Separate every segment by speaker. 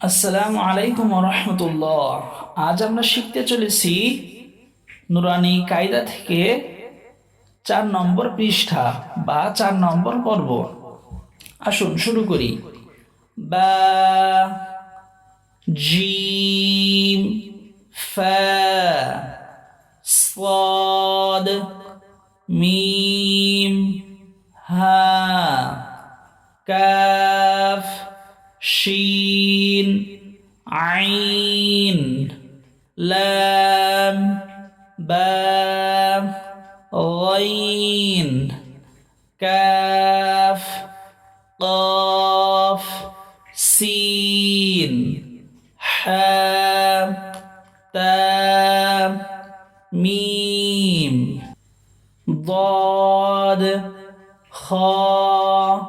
Speaker 1: আসসালামু আলাইকুম রহমতুল্লাহ। আজ আমরা শিখতে চলেছি নুরানি কায়দা থেকে চার নম্বর পৃষ্ঠা বা চার নম্বর পর্ব। আসুন, শুরু করি। বা, জিম ফদ মিম, হা, কাফ شين عين لام با غين كاف قاف سين حا تام ميم ضاد خا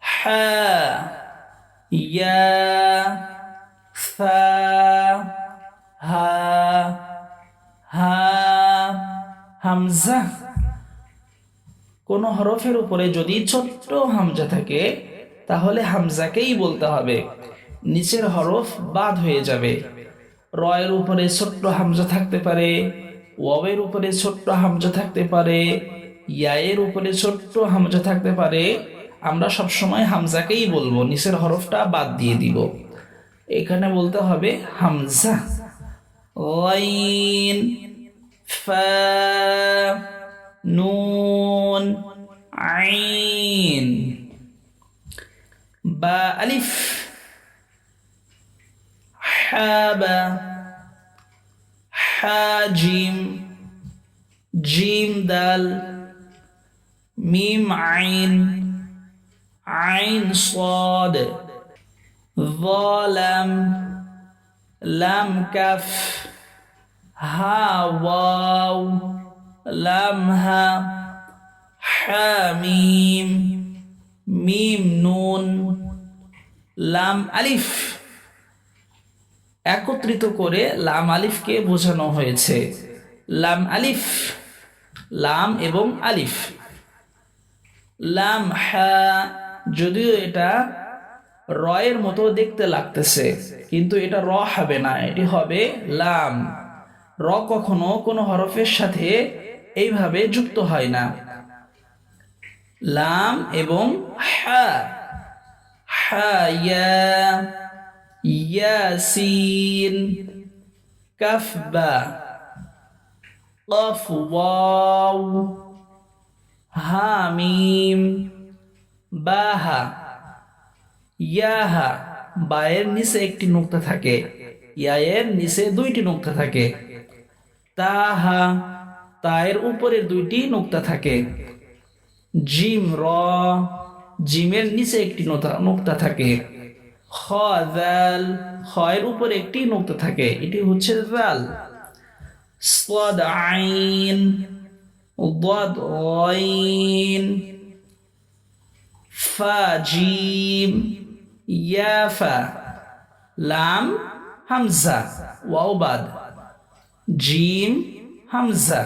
Speaker 1: حا يا ثا ها হা হামজা কোন হরফের উপরে যদি ছোট্ট হামজা থাকে তাহলে হামজাকেই বলতে হবে নিচের হরফ বাদ হয়ে যাবে রয়ের উপরে ছোট্ট হামজা থাকতে পারে ওয়াবের উপরে ছোট্ট হামজা থাকতে পারে ইয়ায়ের উপরে ছোট্ট হামজা থাকতে পারে আমরা সবসময় হামজাকেই বলব, নিচের হরফটা বাদ দিয়ে দিব। এখানে বলতে হবে হামজা। ওয়াইন ফা, নুন, আইন। বা, আলিফ। হাবা, হাজিম, জিম, দাল, মিম, আইন। عين صاد ظلم لام كف ها واو لام ها حاميم মিম নুন লাম আলিফ একত্রিত করে লাম আলিফকে বোঝানো হয়েছে লাম আলিফ লাম এবং আলিফ লাম হা যদিও এটা রয়ের মতো দেখতে লাগতেছে, কিন্তু এটা র হবে না, এটি হবে লাম। র কখনো কোনো হরফের সাথে এইভাবে যুক্ত হয় না। লাম এবং হা হায়া কাফবা হামিম। বাহা ইয়াহা বায়ের নিচে একটি নোক্তা থাকে ইয়ায়ের নিচে দুইটি নোক্তা থাকে তাহা তায়ের উপরের দুইটি নোক্তা থাকে জিম র জিমের নিচে একটি নোতা- নোক্তা থাকে খ দাল খয়ের উপরে একটি নোক্তা থাকে এটি হচ্ছে দাল صاد عين ضاد غين ফা জিম ইয়াফা লাম হামজা ওয়াও বাদ জিম হামজা